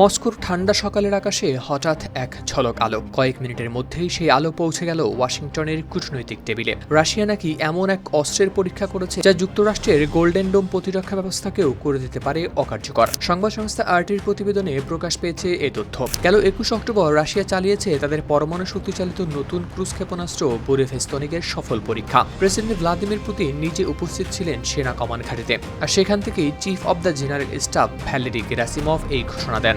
মস্কোর ঠান্ডা সকালের আকাশে হঠাৎ এক ঝলক আলো। কয়েক মিনিটের মধ্যেই সেই আলো পৌঁছে গেল ওয়াশিংটনের কূটনৈতিক টেবিলে। রাশিয়া নাকি এমন এক অস্ত্রের পরীক্ষা করেছে যা যুক্তরাষ্ট্রের গোল্ডেন ডোম প্রতিরক্ষা ব্যবস্থাকেও করে দিতে পারে অকার্যকর। সংবাদ সংস্থা আরটির প্রতিবেদনে প্রকাশ পেয়েছে এ তথ্য। গেল একুশ অক্টোবর রাশিয়া চালিয়েছে তাদের পরমাণু শক্তিচালিত নতুন ক্রুজ ক্ষেপণাস্ত্র বুরেভেস্তনিকের সফল পরীক্ষা। প্রেসিডেন্ট ভ্লাদিমির পুতিন নিজে উপস্থিত ছিলেন সেনা কমান ঘাটিতে। আর সেখান থেকেই chief of the general staff Valery Gerasimov এই ঘোষণা দেন।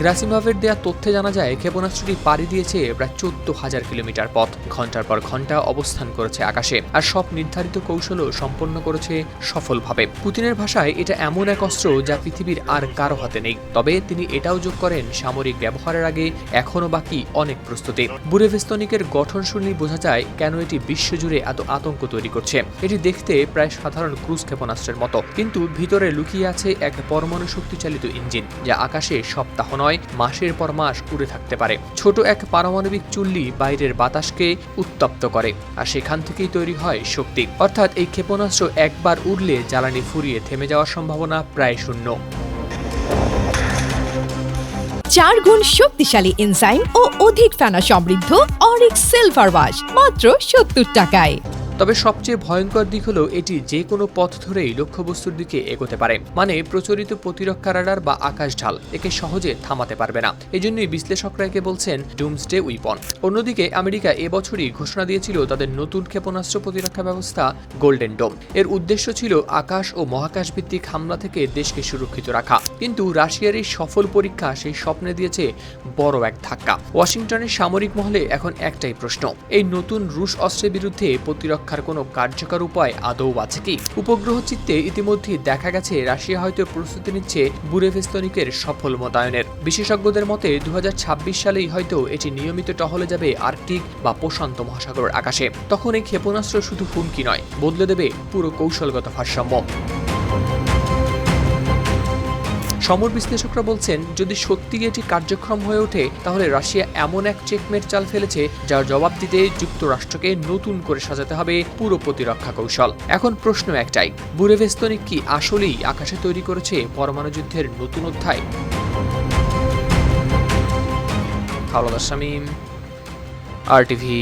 গ্রাসিমভের দেয়া তথ্যে জানা যায়, ক্ষেপণাস্ত্রটি পাড়ি দিয়েছে প্রায় চোদ্দ হাজার কিলোমিটার পথ। ঘণ্টার পর ঘণ্টা অবস্থান করেছে আকাশে, আর সব নির্ধারিত কৌশলও সম্পন্ন করেছে সফলভাবে। পুতিনের ভাষায়, এটা এমন এক অস্ত্র যা পৃথিবীর আর কারও হাতে নেই। তবে তিনি এটাও যোগ করেন সামরিক ব্যবহারের আগে, এখনও বাকি অনেক প্রস্তুতি। বুরেভেস্তনিকের গঠন শুনলেই বোঝা যায় কেন এটি বিশ্বজুড়ে এত আতঙ্ক তৈরি করছে। এটি দেখতে প্রায় সাধারণ ক্রুজ ক্ষেপণাস্ত্রের মতো, কিন্তু ভিতরে লুকিয়ে আছে এক পরমাণু শক্তিচালিত ইঞ্জিন, যা আকাশে সপ্তাহ নয় মাসের পর মাস উড়ে থাকতে পারে। ছোট এক পারমাণবিক চুল্লি বাইরের বাতাসকে উত্তপ্ত করে, আর সেখান থেকেই তৈরি হয় শক্তি। অর্থাৎ এই ক্ষেপণাস্ত্র একবার উড়লে জ্বালানি ফুরিয়ে থেমে যাওয়ার সম্ভাবনা প্রায় শূন্য। চার গুণ শক্তিশালী এনজাইম ও অধিক ফেনা সমৃদ্ধ অরিক সিলভার ওয়াশ, মাত্র সত্তর টাকায়। তবে সবচেয়ে ভয়ঙ্কর দিক হলো এটি যে কোনো পথ ধরেই লক্ষ্যবস্তুর দিকে এগোতে পারে মানে প্রচলিত প্রতিরক্ষা রাডার বা আকাশ ঢাল, একে সহজে থামাতে পারবে না। এজন্যই বিশ্লেষকরা একে বলছেন ডুমসডে উইপন। অন্যদিকে আমেরিকা এবছরই ঘোষণা দিয়েছিল তাদের নতুন ক্ষেপণাস্ত্র প্রতিরক্ষা ব্যবস্থা গোল্ডেন ডোম। এর উদ্দেশ্য ছিল আকাশ ও মহাকাশ ভিত্তিক হামলা থেকে দেশকে সুরক্ষিত রাখা। কিন্তু রাশিয়ার এই সফল পরীক্ষা সেই স্বপ্নে দিয়েছে বড় এক ধাক্কা। ওয়াশিংটনের সামরিক মহলে এখন একটাই প্রশ্ন, এই নতুন রুশ অস্ত্রের বিরুদ্ধে প্রতিরক্ষার কোনো কার্যকর উপায় আদৌ আছে কি? উপগ্রহ চিত্তে ইতিমধ্যে দেখা গেছে, রাশিয়া হয়তো প্রস্তুতি নিচ্ছে বুরেভেস্তনিকের সফল মোতায়নের। বিশেষজ্ঞদের মতে দু হাজার ছাব্বিশ সালেই হয়তো এটি নিয়মিত টহলে যাবে আর্কটিক বা প্রশান্ত মহাসাগরের আকাশে। তখন এই ক্ষেপণাস্ত্র শুধু হুমকি নয়, বদলে দেবে পুরো কৌশলগত ভারসাম্য। সমর বিশ্লেষকরা বলছেন, যদি সত্যি এটি কার্যক্রম হয়ে ওঠে, তাহলে রাশিয়া এমন এক চেকমেট চাল ফেলেছে, যার জবাব দিতে যুক্তরাষ্ট্রকে নতুন করে সাজাতে হবে পুরো প্রতিরক্ষা কৌশল। এখন প্রশ্ন একটাই, বুরেভেস্তনিক কি আসলেই আকাশে তৈরি করেছে পরমাণু যুদ্ধের নতুন অধ্যায়? শামীম, আর টিভি